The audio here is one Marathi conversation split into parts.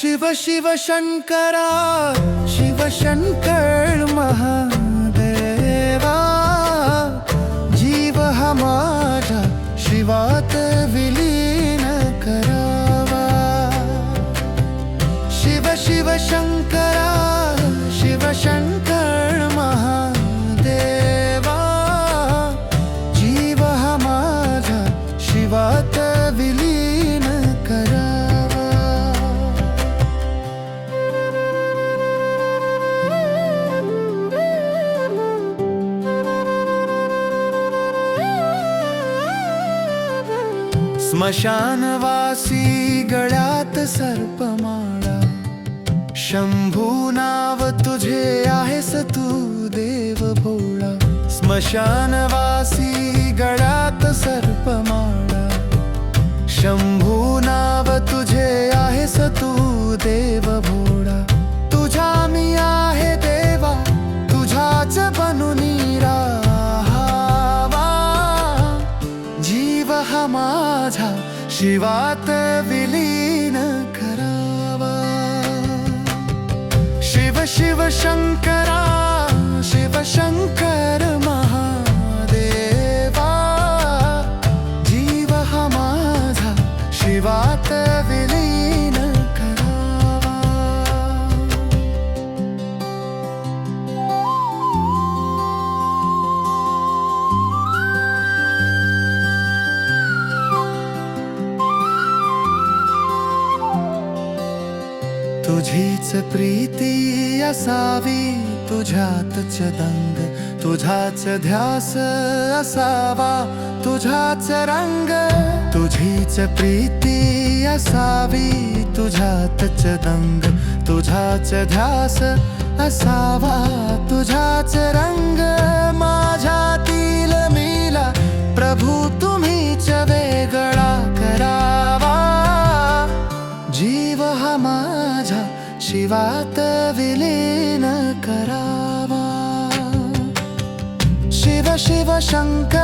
शिव शिव शङ्करा शिवशिवशङ्करा शिवशङ्कर्मः स्मशानवासी गळ्यात सर्पमाळा. शंभू नाव तुझे आहेस तू देव भोळा स्मशानवासी गळ्यात सर्पमाळा. शिवात विलीन करावा. शिव शिव शंकरा शिव शंकर. तुझीच प्रीती असावी तुझ्यातच दंग तुझाच ध्यास असावा तुझाच रंग. तुझीच प्रीती असावी तुझ्यातच दंग तुझाच ध्यास असावा तुझाच रंग. शिवात विलीन करावा शिव शिव शंकरा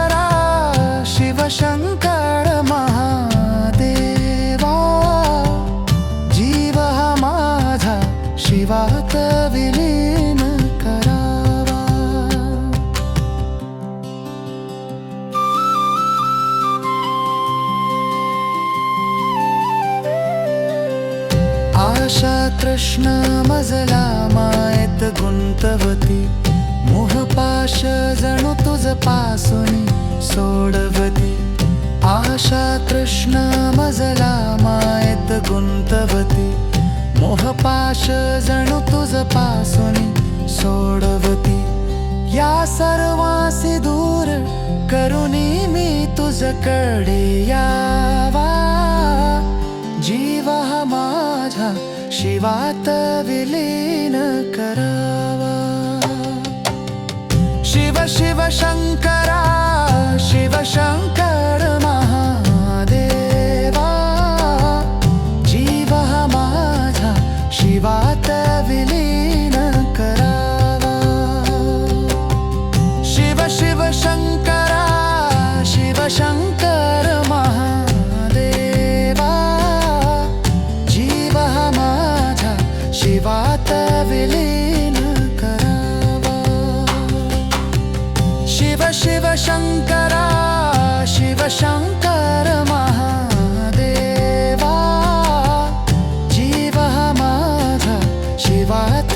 आशा तृष्ण मजला मायत गुंतवती. मोहपाश जणू तुझपासून सोडवती. आशा तृष्ण मजला मायत गुंतवती. मोहपाश जणू तुझपासून सोडवती. या सर्वासी दूर करुणी मी तुझकडे या. शिवात विलीन विलीन करावा. शिव शिव शङ्करा शिव शङ्कर महादेवा. जीवः माध शिवात